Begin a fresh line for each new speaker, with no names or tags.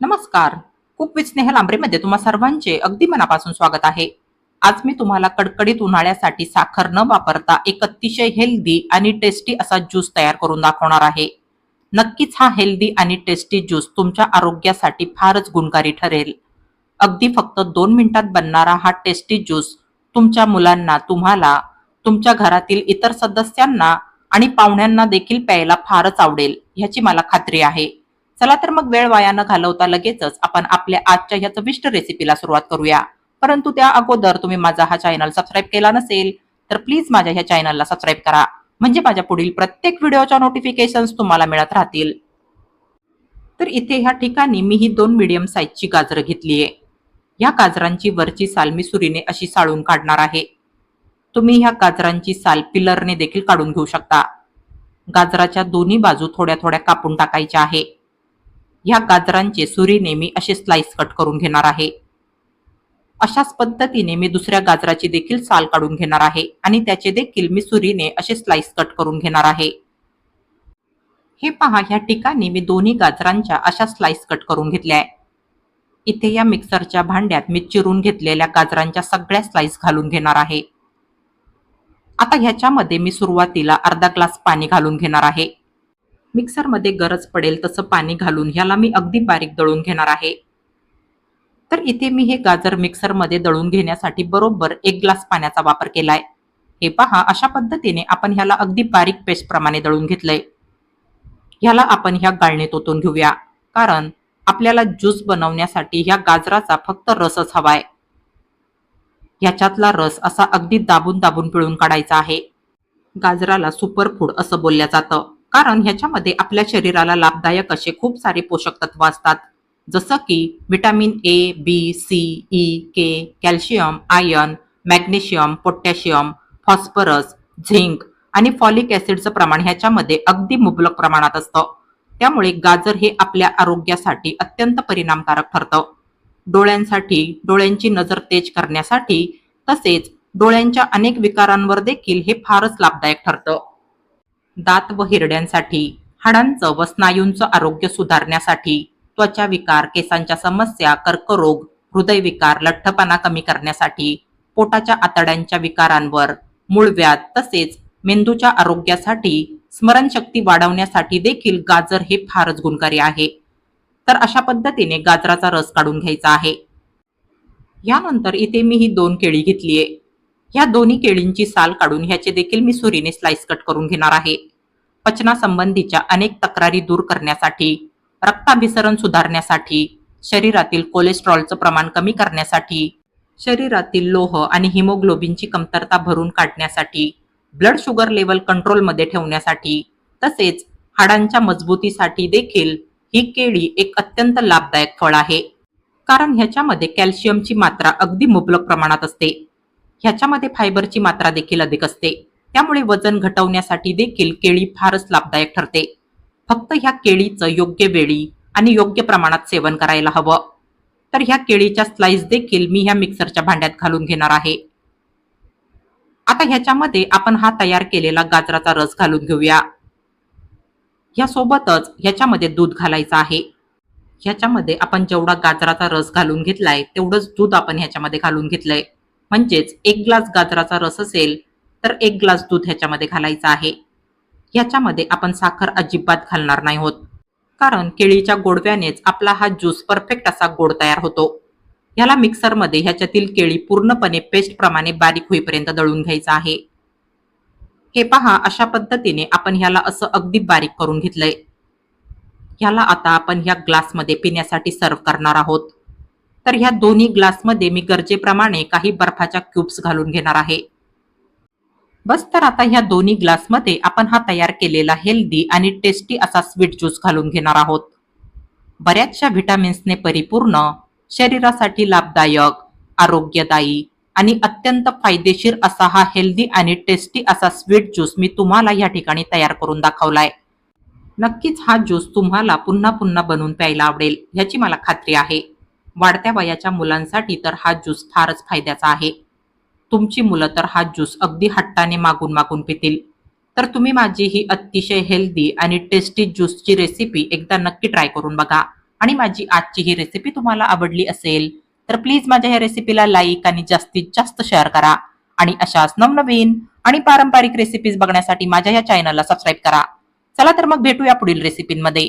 नमस्कार. कुक स्नेह लांबरेमध्ये तुम्हा सर्वांचे अगदी मनापासून स्वागत आहे. आज मी तुम्हाला कडकडीत उन्हाळ्यासाठी साखर न वापरता एक अतिशय हेल्दी आणि टेस्टी असा ज्यूस तयार करून दाखवणार आहे. नक्कीच हा हेल्दी आणि टेस्टी ज्यूस तुमच्या आरोग्यासाठी फारच गुणकारी ठरेल. अगदी फक्त दोन मिनिटात बनणारा हा टेस्टी ज्यूस तुमच्या मुलांना तुम्हाला तुमच्या घरातील इतर सदस्यांना आणि पाहुण्यांना देखील प्यायला फारच आवडेल ह्याची मला खात्री आहे. चला तर मग वेळ वाया न घालवता लगेचच आपण आपल्या आजच्या ह्या चविष्ट रेसिपीला सुरुवात करूया. परंतु त्या अगोदर तुम्ही माझा हा चॅनल सबस्क्राईब केला नसेल तर प्लीज माझ्या ह्या चॅनलला सबस्क्राईब करा. म्हणजे माझ्या पुढील प्रत्येक व्हिडिओच्या नोटिफिकेशन्स तुम्हाला मिळत राहतील. तर इथे ह्या ठिकाणी मी ही दोन मीडियम साईजची गाजरं घेतली आहे. ह्या गाजरांची वरची साल मी सुरीने अशी साळून काढणार आहे. तुम्ही ह्या गाजरांची साल पिलरने देखील काढून घेऊ शकता. गाजराच्या दोन्ही बाजू थोड्या थोड्या कापून टाकायच्या आहे. ह्या गाजरांचे सुरीने मी असे स्लाइस कट करून घेणार आहे. अशाच पद्धतीने मी दुसऱ्या गाजराची देखील साल काढून घेणार आहे आणि त्याचे देखील मी सुरीने असे स्लाइस कट करून घेणार आहे. हे पहा ह्या ठिकाणी मी दोन्ही गाजरांच्या अशा स्लाइस कट करून घेतल्या आहे. इथे या मिक्सरच्या भांड्यात मी चिरून घेतलेल्या गाजरांच्या सगळ्या स्लाइस घालून घेणार आहे. आता ह्याच्यामध्ये मी सुरुवातीला अर्धा ग्लास पाणी घालून घेणार आहे. मिक्सरमध्ये गरज पडेल तसं पाणी घालून ह्याला मी अगदी बारीक दळून घेणार आहे. तर इथे मी हे गाजर मिक्सरमध्ये दळून घेण्यासाठी बरोबर एक ग्लास पाण्याचा वापर केलाय. हे पहा अशा पद्धतीने आपण ह्याला अगदी बारीक पेस्ट प्रमाणे दळून घेतलंय. ह्याला आपण ह्या गाळणीत ओतून घेऊया कारण आपल्याला ज्यूस बनवण्यासाठी ह्या गाजराचा फक्त रसच हवाय. ह्याच्यातला रस असा अगदी दाबून दाबून पिळून काढायचा आहे. गाजराला सुपर फूड असं बोलल्या जातं. कारण ह्याच्यामध्ये आपल्या शरीराला लाभदायक असे खूप सारे पोषक तत्व असतात. जसं की vitamin A B C E K calcium iron magnesium potassium phosphorus zinc आणि फॉलिक ऍसिडचं प्रमाण ह्याच्यामध्ये अगदी मुबलक प्रमाणात असतं. त्यामुळे गाजर हे आपल्या आरोग्यासाठी अत्यंत परिणामकारक ठरतं. डोळ्यांसाठी डोळ्यांची नजर तेज करण्यासाठी तसेच डोळ्यांच्या अनेक विकारांवर देखील हे फारच लाभदायक ठरतं. दात व हिरड्यांसाठी हाडांचं व स्नायूंचं आरोग्य सुधारण्यासाठी त्वचा विकार केसांच्या समस्या कर्करोग हृदयविकार लठ्ठपणा कमी करण्यासाठी पोटाच्या आतड्यांच्या विकारांवर मूळव्याध तसेच मेंदूच्या आरोग्यासाठी स्मरणशक्ती वाढवण्यासाठी देखील गाजर हे फारच गुणकारी आहे. तर अशा पद्धतीने गाजराचा रस काढून घ्यायचा आहे. यानंतर इथे मी ही दोन केळी घेतलीये. ह्या दोन्ही केळींची साल काढून ह्याचे देखील मी सुरीने स्लाइस कट करून घेणार आहे. पचनासंबंधीच्या अनेक तक्रारी दूर करण्यासाठी रक्ताभिसरण सुधारण्यासाठी शरीरातील कोलेस्ट्रॉलचं प्रमाण कमी करण्यासाठी शरीरातील लोह आणि हिमोग्लोबिनची कमतरता भरून काढण्यासाठी ब्लड शुगर लेवल कंट्रोलमध्ये ठेवण्यासाठी तसेच हाडांच्या मजबूतीसाठी देखील ही केळी एक अत्यंत लाभदायक फळ आहे. कारण ह्याच्यामध्ये कॅल्शियमची मात्रा अगदी मुबलक प्रमाणात असते. ह्याच्यामध्ये फायबरची मात्रा देखील अधिक असते. त्यामुळे वजन घटवण्यासाठी देखील केळी फारच लाभदायक ठरते. फक्त ह्या केळीचं योग्य वेळी आणि योग्य प्रमाणात सेवन करायला हवं. तर ह्या केळीच्या स्लाइस देखील मी ह्या मिक्सरच्या भांड्यात घालून घेणार आहे. आता ह्याच्यामध्ये आपण हा तयार केलेला गाजराचा रस घालून घेऊया. ह्यासोबतच ह्याच्यामध्ये दूध घालायचं आहे. ह्याच्यामध्ये आपण जेवढा गाजराचा रस घालून घेतलाय तेवढंच दूध आपण ह्याच्यामध्ये घालून घेतलंय. म्हणजेच एक ग्लास गाजराचा रस असेल तर एक ग्लास दूध ह्याच्यामध्ये घालायचं आहे. ह्याच्यामध्ये आपण साखर अजिबात घालणार नाही होत. कारण केळीच्या गोडव्यानेच आपला हा ज्यूस परफेक्ट असा गोड तयार होतो. ह्याला मिक्सरमध्ये ह्याच्यातील केळी पूर्णपणे पेस्ट प्रमाणे बारीक होईपर्यंत दळून घ्यायचं आहे. हे पहा अशा पद्धतीने आपण ह्याला असं अगदी बारीक करून घेतलंय. ह्याला आता आपण ह्या ग्लासमध्ये पिण्यासाठी सर्व करणार आहोत. तर ह्या दोन्ही ग्लासमध्ये मी गरजेप्रमाणे काही बर्फाच्या क्यूब्स घालून घेणार आहे. बस तर आता ह्या दोन्ही ग्लासमध्ये आपण हा तयार केलेला हेल्दी आणि टेस्टी असा स्वीट ज्यूस घालून घेणार आहोत. बऱ्याचशा व्हिटॅमिन्सने परिपूर्ण शरीरासाठी लाभदायक आरोग्यदायी आणि अत्यंत फायदेशीर असा हा हेल्दी आणि टेस्टी असा स्वीट ज्यूस मी तुम्हाला या ठिकाणी तयार करून दाखवलाय. नक्कीच हा ज्यूस तुम्हाला पुन्हा पुन्हा बनवून प्यायला आवडेल ह्याची मला खात्री आहे. वाढत्या वयाच्या मुलांसाठी तर हा ज्यूस फारच फायद्याचा आहे. तुमची मुलं तर हा ज्यूस अगदी हट्टाने मागून मागून पितील. तर तुम्ही माझी ही अतिशय हेल्दी आणि टेस्टी ज्यूसची रेसिपी एकदा नक्की ट्राय करून बघा. आणि माझी आजची ही रेसिपी तुम्हाला आवडली असेल तर प्लीज माझ्या ह्या रेसिपीला लाईक आणि जास्तीत जास्त शेअर करा. आणि अशाच नवनवीन आणि पारंपरिक रेसिपीज बघण्यासाठी माझ्या या चॅनलला सबस्क्राईब करा. चला तर मग भेटूया पुढील रेसिपींमध्ये